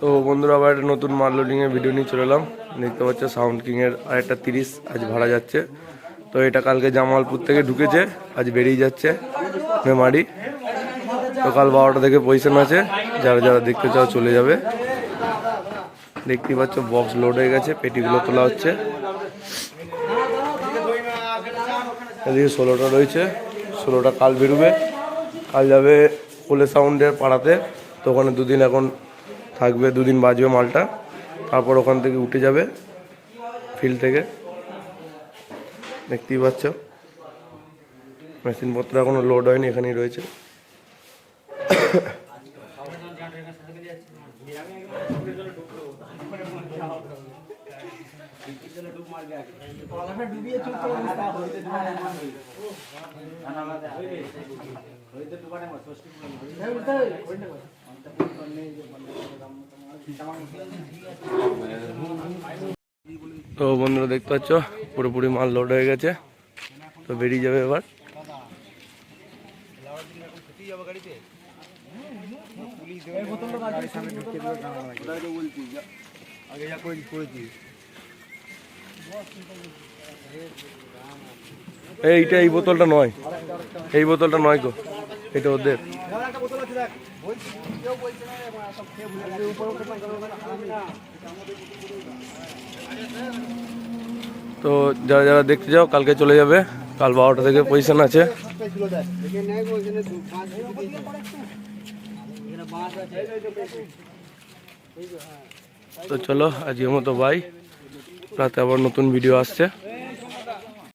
তো বন্ধুরা, আবার একটা নতুন মাল লোডিং এর ভিডিও নিয়ে চলে এলাম। দেখতে পাচ্ছ সাউন্ড কিং এর আরেকটা তিরিশ আজ ভাড়া যাচ্ছে। তো এটা কালকে জামালপুর থেকে ঢুকেছে, আজ বেরিয়ে যাচ্ছে মেমারি। তো কাল বারোটা থেকে পজিশন আছে, যারা যারা দেখতে চাও চলে যাবে। দেখতেই পাচ্ছ বক্স লোড হয়ে গেছে, পেটিগুলো তোলা হচ্ছে। এদিকে ষোলোটা রয়েছে, ষোলোটা কাল বেরোবে। কাল যাবে কোলে সাউন্ডের পাড়াতে, তো ওখানে দুদিন এখন থাকবে, দুদিন বাজবে মালটা। তারপর ওখান থেকে উঠে যাবে ফিল্ড থেকে। দেখতেই পাচ্ছ। মেশিনপত্র এখনও লোড হয়নি, এখানেই রয়েছে। তো বন্ধুরা দেখতে পাচ্ছ, পুরোপুরি মাল লোড হয়ে গেছে, তো বেরিয়ে যাবে এবার। এইটা এই বোতলটা নয়। এই বোতলটা নয় গো, এটা ওদের। তো যারা যারা দেখতে যাও কালকে চলে যাবে। কাল বারোটা থেকে পজিশন আছে। তো চলো আজকের মতো বাই রাতে আবার নতুন ভিডিও আসছে।